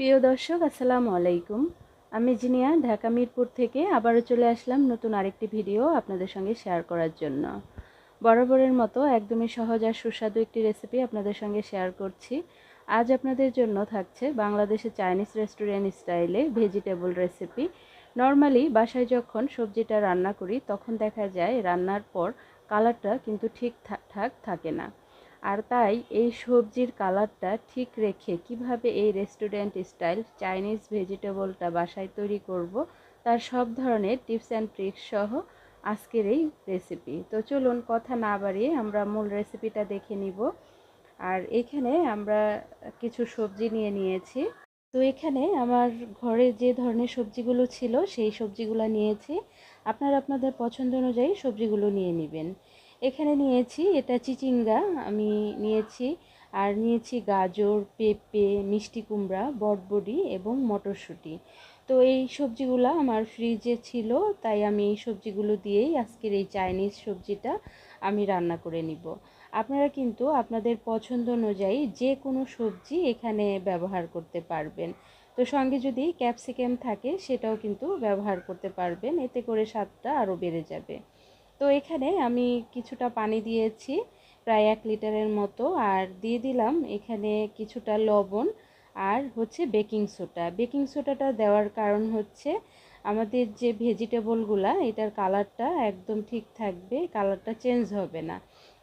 প্রিয় দর্শক, আসসালামু আলাইকুম। আমি জিনিয়া, ঢাকা মিরপুর থেকে আবারও চলে আসলাম নতুন আরেকটি ভিডিও আপনাদের সঙ্গে শেয়ার করার জন্য। বরাবরের মতো একদমই সহজ আর সুস্বাদু একটি রেসিপি আপনাদের সঙ্গে শেয়ার করছি। আজ আপনাদের জন্য থাকছে বাংলাদেশে চাইনিজ রেস্টুরেন্ট স্টাইলে ভেজিটেবল রেসিপি নর্মালি বাসায় যখন সবজিটা রান্না করি, তখন দেখা যায় রান্নার পর কালারটা কিন্তু ঠিকঠাক থাকে না। আর তাই এই সবজির কালারটা ঠিক রেখে কীভাবে এই রেস্টুরেন্ট স্টাইল চাইনিজ ভেজিটেবলটা বাসায় তৈরি করব, তার সব ধরনের টিপস অ্যান্ড ট্রিক্স সহ আজকের এই রেসিপি তো চলুন কথা না বাড়িয়ে আমরা মূল রেসিপিটা দেখে নিব। আর এখানে আমরা কিছু সবজি নিয়ে নিয়েছি। তো এখানে আমার ঘরে যে ধরনের সবজিগুলো ছিল, সেই সবজিগুলো নিয়েছি। আপনারা আপনাদের পছন্দ অনুযায়ী সবজিগুলো নিয়ে নেবেন। এখানে নিয়েছি এটা চিচিঙ্গা, আমি নিয়েছি। আর নিয়েছি গাজর, পেঁপে, মিষ্টি কুমড়া, বটবডি এবং মটরশুঁটি। তো এই সবজিগুলো আমার ফ্রিজে ছিল, তাই আমি এই সবজিগুলো দিয়েই আজকের এই চাইনিজ সবজিটা আমি রান্না করে নিব। আপনারা কিন্তু আপনাদের পছন্দ অনুযায়ী যে কোনো সবজি এখানে ব্যবহার করতে পারবেন। তো সঙ্গে যদি ক্যাপসিকাম থাকে, সেটাও কিন্তু ব্যবহার করতে পারবেন, এতে করে স্বাদটা আরও বেড়ে যাবে। তো এখানে আমি কিছুটা পানি দিয়েছি, প্রায় এক লিটারের মতো, আর দিয়ে দিলাম এখানে কিছুটা লবণ আর হচ্ছে বেকিং সোডা। বেকিং সোডাটা দেওয়ার কারণ হচ্ছে আমাদের যে ভেজিটেবলগুলা, এটার কালারটা একদম ঠিক থাকবে, কালারটা চেঞ্জ হবে না।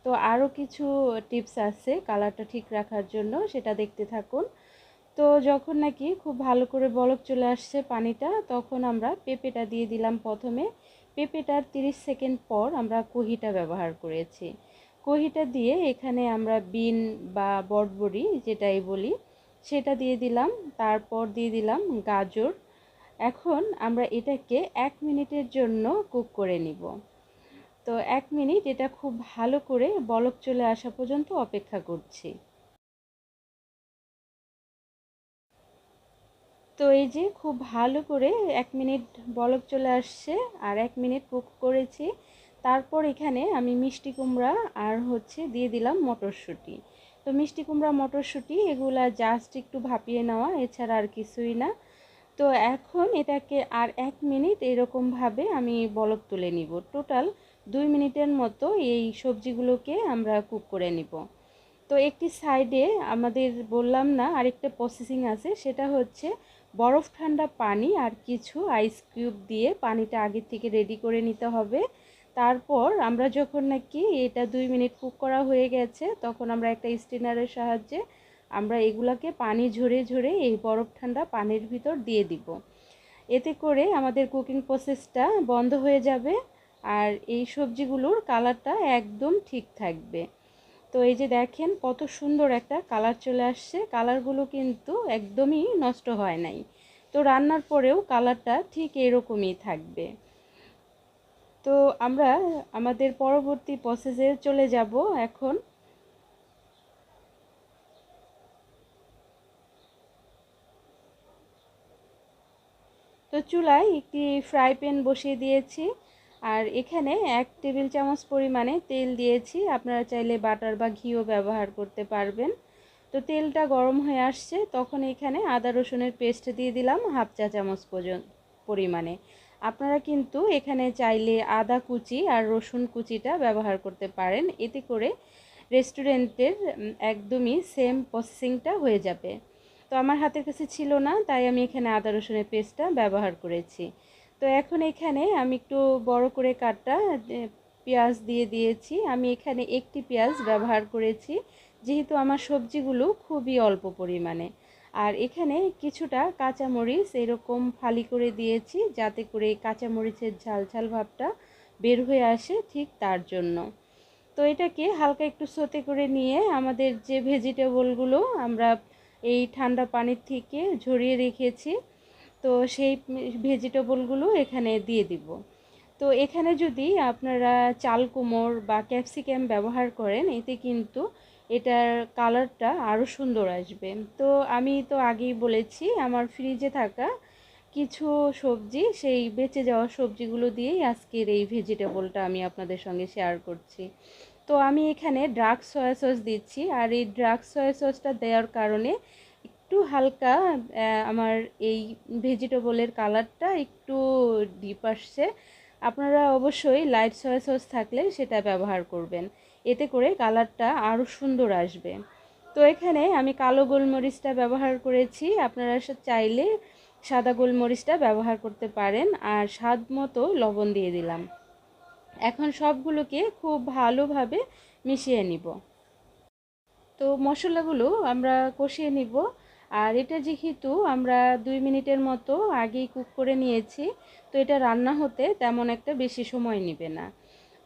তো আরও কিছু টিপস আছে কালারটা ঠিক রাখার জন্য, সেটা দেখতে থাকুন। তো যখন নাকি খুব ভালো করে বলক চলে আসছে পানিটা, তখন আমরা পেঁপেটা দিয়ে দিলাম প্রথমে। পেঁপেটার 30 সেকেন্ড পর আমরা কহিটা ব্যবহার করেছি। কহিটা দিয়ে এখানে আমরা বিন বা বটবড়ি যেটাই বলি, সেটা দিয়ে দিলাম, তারপর দিয়ে দিলাম গাজর। এখন আমরা এটাকে এক মিনিটের জন্য কুক করে নিব। তো এক মিনিট এটা খুব ভালো করে বলক চলে আসা পর্যন্ত অপেক্ষা করছি। তো এই যে খুব ভালো করে এক মিনিট বলক চলে আসছে আর এক মিনিট কুক করেছি। তারপর এখানে আমি মিষ্টি কুমড়া আর হচ্ছে দিয়ে দিলাম মটরশুঁটি। তো মিষ্টি কুমড়া, মটরশুঁটি এগুলা জাস্ট একটু ভাপিয়ে নেওয়া, এছাড়া আর কিছুই না। তো এখন এটাকে আর এক মিনিট এরকমভাবে আমি বলক তুলে নিব। টোটাল দুই মিনিটের মতো এই সবজিগুলোকে আমরা কুক করে নিব। তো একটি সাইডে আমাদের বললাম না, আরেকটা প্রসেসিং আছে, সেটা হচ্ছে বরফ ঠান্ডা পানি আর কিছু আইস কিউব দিয়ে পানিটা আগে থেকে রেডি করে নিতে হবে। তারপর আমরা যখন নাকি এটা দুই মিনিট কুক করা হয়ে গেছে, তখন আমরা একটা স্টিনারের সাহায্যে আমরা এগুলাকে পানি ঝরে ঝরে এই বরফ ঠান্ডা পানির ভিতর দিয়ে দিব। এতে করে আমাদের কুকিং প্রসেসটা বন্ধ হয়ে যাবে আর এই সবজিগুলোর কালারটা একদম ঠিক থাকবে। তো এই যে দেখেন, কত সুন্দর একটা কালার চলে আসছে। কালারগুলো কিন্তু একদমই নষ্ট হয় নাই। তো রান্নার পরেও কালারটা ঠিক এরকমই থাকবে। তো আমরা আমাদের পরবর্তী প্রসেসে চলে যাব এখন। তো চুলায় একটি ফ্রাই প্যান বসিয়ে দিয়েছি। আর এখানে এক টেবিল চামচ পরিমাণে তেল দিয়েছি। আপনারা চাইলে বাটার বা ঘিও ব্যবহার করতে পারবেন। তো তেলটা গরম হয়ে আসছে, তখন এখানে আদা রসুনের পেস্ট দিয়ে দিলাম হাফ চা চামচ পরিমাণে। আপনারা কিন্তু এখানে চাইলে আদা কুচি আর রসুন কুচিটা ব্যবহার করতে পারেন। এতে করে রেস্টুরেন্টের একদমই সেম প্রসেসিংটা হয়ে যাবে। তো আমার হাতের কাছে ছিল না, তাই আমি এখানে আদা রসুনের পেস্টটা ব্যবহার করেছি। তো এখন এখানে আমি একটু বড় করে কাটা পেঁয়াজ দিয়ে দিয়েছি। আমি এখানে একটি পেঁয়াজ ব্যবহার করেছি, যেহেতু আমার সবজিগুলো খুবই অল্প পরিমাণে। আর এখানে কিছুটা কাঁচামরিচ এরকম ফালি করে দিয়েছি, যাতে করে কাঁচামরিচের ঝাল ঝাল ভাবটা বের হয়ে আসে ঠিক তার জন্য। তো এটাকে হালকা একটু সোতে করে নিয়ে আমাদের যে ভেজিটেবলগুলো আমরা এই ঠান্ডা পানির থেকে ঝরিয়ে রেখেছি তো সেই ভেজিটেবলগুলো এখানে দিয়ে দিব। তো এখানে যদি আপনারা চাল কুমোর বা ক্যাপসিকাম ব্যবহার করেন, এতে কিন্তু এটার কালারটা আরও সুন্দর আসবে। তো আমি তো আগেই বলেছি, আমার ফ্রিজে থাকা কিছু সবজি, সেই বেঁচে যাওয়া সবজিগুলো দিয়েই আজকের এই ভেজিটেবলটা আমি আপনাদের সঙ্গে শেয়ার করছি। তো আমি এখানে ড্রাক সয়া সস দিচ্ছি, আর এই ড্রাক সয়া সসটা দেওয়ার কারণে একটু হালকা আমার এই ভেজিটেবলের কালারটা একটু ডিপ আসছে। আপনারা অবশ্যই লাইট সয়া সস থাকলে সেটা ব্যবহার করবেন। এতে করে কালারটা আরও সুন্দর আসবে। তো এখানে আমি কালো গোলমরিচটা ব্যবহার করেছি। আপনারা চাইলে সাদা গোলমরিচটা ব্যবহার করতে পারেন। আর স্বাদ মতো লবণ দিয়ে দিলাম। এখন সবগুলোকে খুব ভালোভাবে মিশিয়ে নিব। তো মশলাগুলো আমরা কষিয়ে নিব। আর এটা যেহেতু আমরা দুই মিনিটের মতো আগেই কুক করে নিয়েছি, তো এটা রান্না হতে তেমন একটা বেশি সময় নেবে না।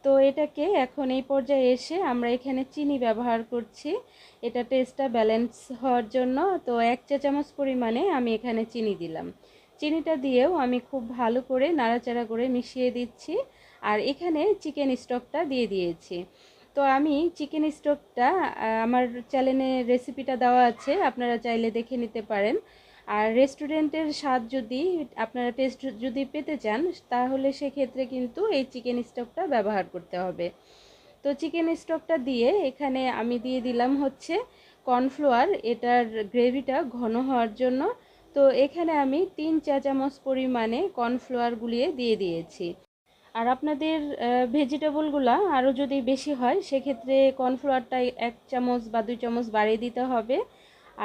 তো এটাকে এখন এই পর্যায়ে এসে আমরা এখানে চিনি ব্যবহার করছি। এটা টেস্টটা ব্যালেন্স হওয়ার জন্য, তো এক চা চামচ পরিমাণে আমি এখানে চিনি দিলাম। চিনিটা দিয়েও আমি খুব ভালো করে নাড়াচাড়া করে মিশিয়ে দিচ্ছি। আর এখানে চিকেন স্টকটা দিয়ে দিয়েছি। তো আমি চিকেন স্টোভটা আমার চ্যানেলে রেসিপিটা দেওয়া আছে, আপনারা চাইলে দেখে নিতে পারেন। আর রেস্টুরেন্টের স্বাদ যদি আপনারা টেস্ট যদি পেতে চান, তাহলে সেক্ষেত্রে কিন্তু এই চিকেন স্টোভটা ব্যবহার করতে হবে। তো চিকেন স্টকটা দিয়ে এখানে আমি দিয়ে দিলাম হচ্ছে কর্নফ্লাওয়ার এটার গ্রেভিটা ঘন হওয়ার জন্য। তো এখানে আমি তিন চা চামচ পরিমাণে কর্নফ্লাওয়ার গুলিয়ে দিয়ে দিয়েছি। আর আপনাদের ভেজিটেবলগুলো আরও যদি বেশি হয়, সেক্ষেত্রে কর্নফ্লাওয়ারটা এক চামচ বা দুই চামচ বাড়িয়ে দিতে হবে।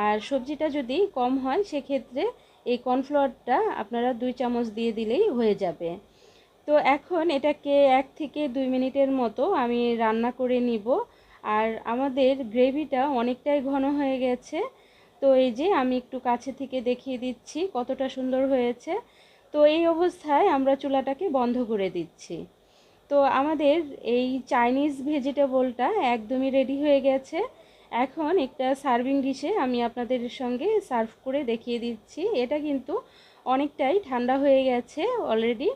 আর সবজিটা যদি কম হয়, সেক্ষেত্রে এই কর্নফ্লাওয়ারটা আপনারা দুই চামচ দিয়ে দিলেই হয়ে যাবে। তো এখন এটাকে এক থেকে দুই মিনিটের মতো আমি রান্না করে নিব। আর আমাদের গ্রেভিটা অনেকটাই ঘন হয়ে গেছে। তো এই যে আমি একটু কাছে থেকে দেখিয়ে দিচ্ছি কতটা সুন্দর হয়েছে। তো এই অবস্থায় আমরা চুলাটাকে বন্ধ করে দিচ্ছি। তো আমাদের এই চাইনিজ ভেজিটেবলটা একদমই রেডি হয়ে গেছে। এখন একটা সার্ভিং ডিশে আমি আপনাদের সঙ্গে সার্ভ করে দেখিয়ে দিচ্ছি। এটা কিন্তু অনেকটাই ঠান্ডা হয়ে গেছে অলরেডি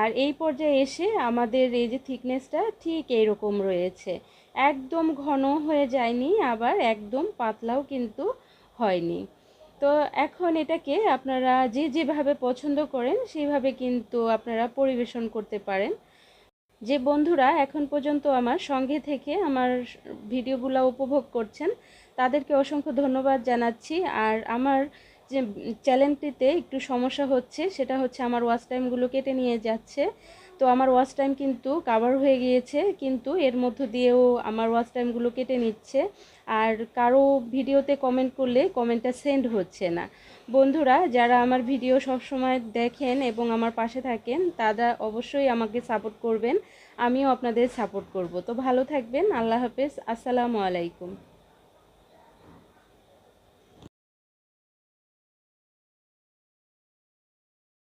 আর এই পর্যায়ে এসে আমাদের এই যে থিকনেসটা ঠিক এইরকম রয়েছে। একদম ঘন হয়ে যায়নি, আবার একদম পাতলাও কিন্তু হয়নি। তো এখন এটাকে আপনারা যে যেভাবে পছন্দ করেন সেইভাবে কিন্তু আপনারা পরিবেশন করতে পারেন। যে বন্ধুরা এখন পর্যন্ত আমার সঙ্গে থেকে আমার ভিডিওগুলো উপভোগ করছেন, তাদেরকে অসংখ্য ধন্যবাদ জানাচ্ছি। আর আমার চ্যানেলটিতে একটু সমস্যা হচ্ছে, সেটা হচ্ছে আমার ওয়াচ টাইমগুলো কেটে নিয়ে যাচ্ছে। তো আমার ওয়াচ টাইম কিন্তু কাভার হয়ে গিয়েছে, কিন্তু এর মধ্য দিয়েও আমার ওয়াচ টাইমগুলো কেটে নিচ্ছে। আর কারও ভিডিওতে কমেন্ট করলে কমেন্টটা সেন্ড হচ্ছে না। বন্ধুরা, যারা আমার ভিডিও সবসময় দেখেন এবং আমার পাশে থাকেন, তারা অবশ্যই আমাকে সাপোর্ট করবেন। আমিও আপনাদের সাপোর্ট করব। তো ভালো থাকবেন, আল্লাহ হাফেজ, আসসালামু আলাইকুম।